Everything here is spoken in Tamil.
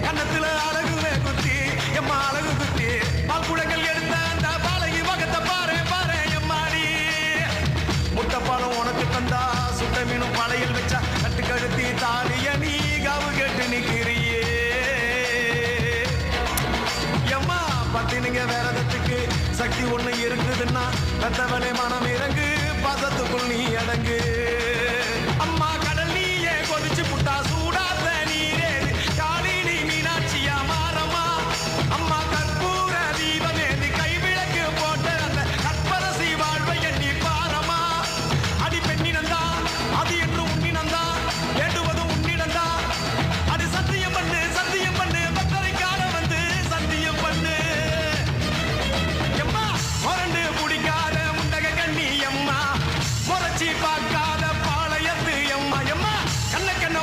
கண்ணத்துல அழகு குத்தி எம்மா அழகு குத்தி பால் குடங்கள் எடுத்த அந்த பாலகி பக்கத்தை பாரு பாரு எம்மாடி. முட்டைப்பாலம் உனக்கு தந்தா சுட்ட மீனும் பழையில் வச்சா கட்டு கழுத்தி தாலிய நீ காவு கேட்டு நிக்கிறியே. எம்மா பத்தினுங்க வேறதத்துக்கு சக்தி ஒண்ணு இருக்குதுன்னா பெத்தவனே மனம் இறங்கு Party back.